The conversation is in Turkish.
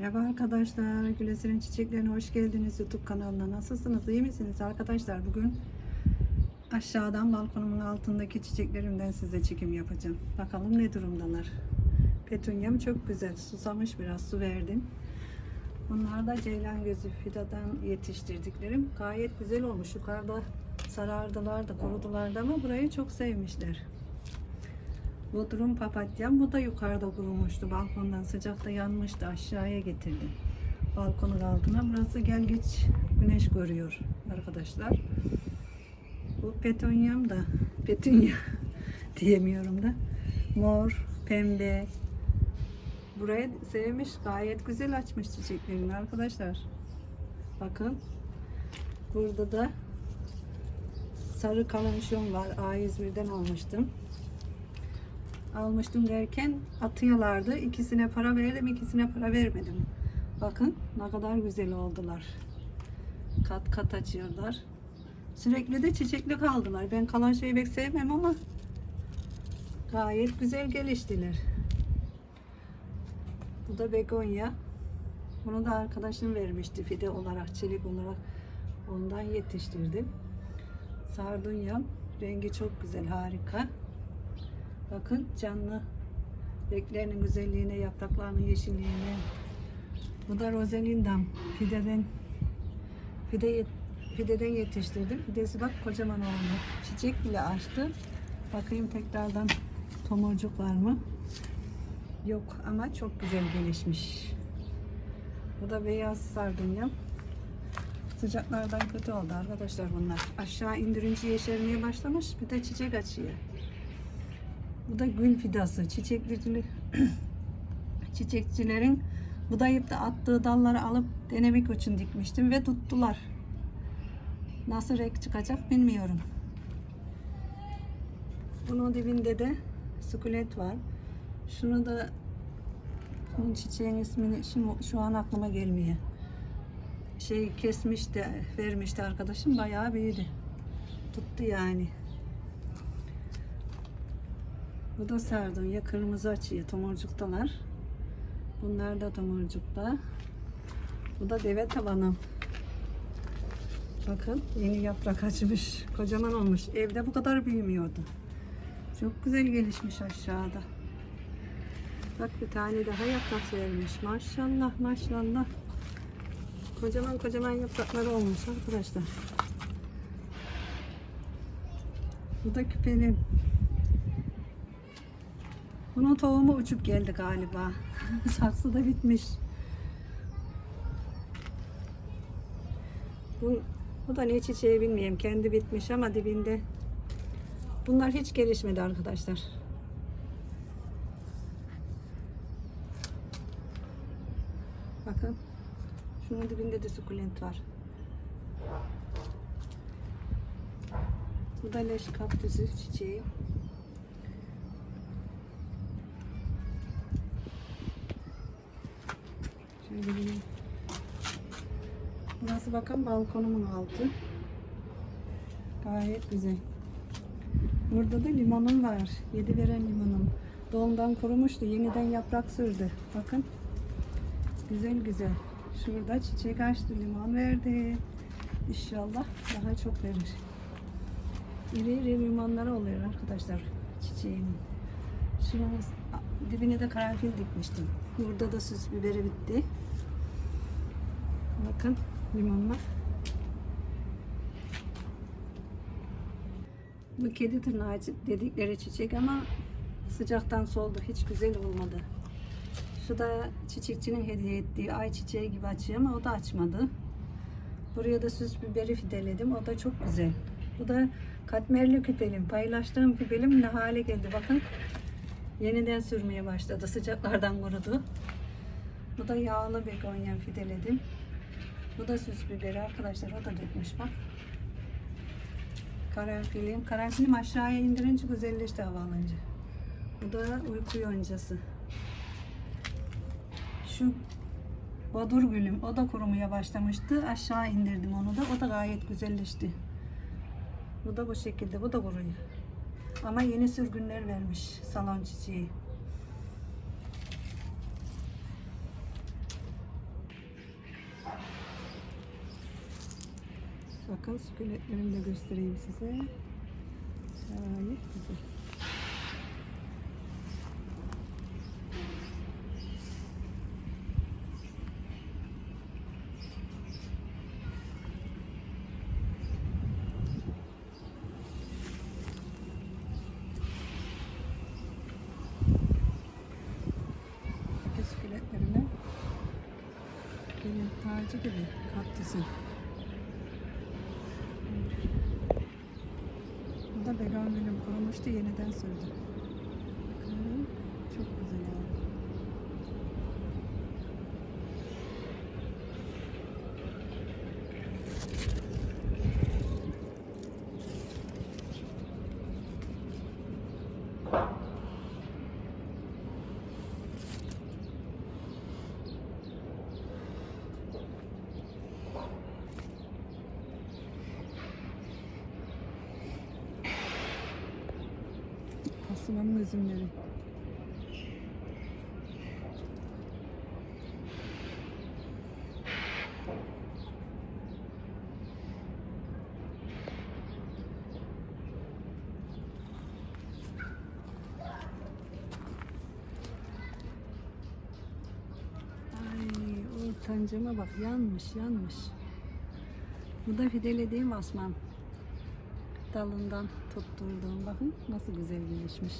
Merhaba arkadaşlar. Güleser'in çiçeklerine hoş geldiniz YouTube kanalına. Nasılsınız? İyi misiniz arkadaşlar? Bugün aşağıdan balkonumun altındaki çiçeklerimden size çekim yapacağım. Bakalım ne durumdalar. Petunyam çok güzel. Susamış biraz su verdim. Bunlar da ceylan gözü fidadan yetiştirdiklerim. Gayet güzel olmuş. Yukarıda sarardılar da kurudular da ama burayı çok sevmişler. Bodrum papatyam. Bu da yukarıda kurumuştu. Balkondan sıcakta yanmıştı. Aşağıya getirdim. Balkonun altına. Burası gel geç güneş görüyor arkadaşlar. Bu petonyam da petunya diyemiyorum da. Mor, pembe. Burayı sevmiş. Gayet güzel açmış çiçeklerini arkadaşlar. Bakın. Burada da sarı kalançon var. A101'den almıştım almıştım derken atıyorlardı. İkisine para verdim, ikisine para vermedim. Bakın ne kadar güzel oldular. Kat kat açıyorlar. Sürekli de çiçekli kaldılar. Ben kalan şeyi pek sevmem ama gayet güzel geliştiler. Bu da begonya. Bunu da arkadaşım vermişti fide olarak, çelik olarak. Ondan yetiştirdim. Sardunyam. Rengi çok güzel, harika. Bakın canlı renklerinin güzelliğine, yapraklarının yeşilliğine. Bu da rozelindam. Fideden fide fideden yetiştirdim. Fidesi bak kocaman oldu. Çiçek bile açtı. Bakayım tekrardan tomurcuk var mı? Yok ama çok güzel gelişmiş. Bu da beyaz sardunya. Sıcaklardan kötü oldu arkadaşlar bunlar. Aşağı indirince yeşermeye başlamış. Bir de çiçek açıyor. Bu da gül fidası. Çiçekçiler, çiçekçilerin budayıp da attığı dalları alıp denemek için dikmiştim ve tuttular. Nasıl renk çıkacak bilmiyorum. Bunun dibinde de sukulent var. Şunu da bunun çiçeğin ismini şimdi şu an aklıma gelmiyor. Şey kesmiş de vermişti arkadaşım bayağı büyüdü. Tuttu yani. Bu da sardunya kırmızı açıyor. Tomurcuktalar. Bunlar da tomurcukta. Bu da deve tabanı. Bakın yeni yaprak açmış. Kocaman olmuş. Evde bu kadar büyümüyordu. Çok güzel gelişmiş aşağıda. Bak bir tane daha yaprak vermiş. Maşallah maşallah. Kocaman kocaman yaprakları olmuş arkadaşlar. Bu da küpenin. Bunun tohumu uçup geldi galiba. Saksı da bitmiş. Bu, bu da ne çiçeği bilmiyorum. Kendi bitmiş ama dibinde. Bunlar hiç gelişmedi arkadaşlar. Bakın. Şunun dibinde de sukulent var. Bu da leş kaktüsü çiçeği. Şöyle bir Burası bakın balkonumun altı. Gayet güzel. Burada da limonum var. Yedi veren limonum. Doğumdan kurumuştu. Yeniden yaprak sürdü. Bakın. Güzel güzel. Şurada çiçek açtı. Limon verdi. İnşallah daha çok verir. İri iri limonları oluyor arkadaşlar çiçeğimin. Şunun dibine de karanfil dikmiştim. Burada da süs biberi bitti. Bakın limonlar. Bu kedi tırnağı dedikleri çiçek ama sıcaktan soldu. Hiç güzel olmadı. Şu da çiçekçinin hediye ettiği ay çiçeği gibi açıyor ama o da açmadı. Buraya da süs biberi fideledim. O da çok güzel. Bu da katmerli küpelim. Paylaştığım küpelim ne hale geldi. Bakın yeniden sürmeye başladı. Sıcaklardan kurudu. Bu da yağlı begonya fideledim. Bu da süs biberi arkadaşlar. O da dökmüş bak. Karanfilim. Karanfilim aşağıya indirince güzelleşti hava alınca. Bu da uyku yoncası. Şu bodur gülüm. O da kurumaya başlamıştı. Aşağı indirdim onu da. O da gayet güzelleşti. Bu da bu şekilde. Bu da kuruyor. Ama yeni sürgünler vermiş salon çiçeği. Bakın sukulentlerimi de göstereyim size. Gayet güzel. Sukulentlerime benim tacı gibi kaktüsün. Da begonvilim kurumuştu yeniden sürdüm. Bakın çok güzel oldu. Kasım'ın üzümleri. Ay ortancama bak yanmış yanmış. Bu da fidelediğim asman dalından tutturduğum bakın nasıl güzel gelişmiş.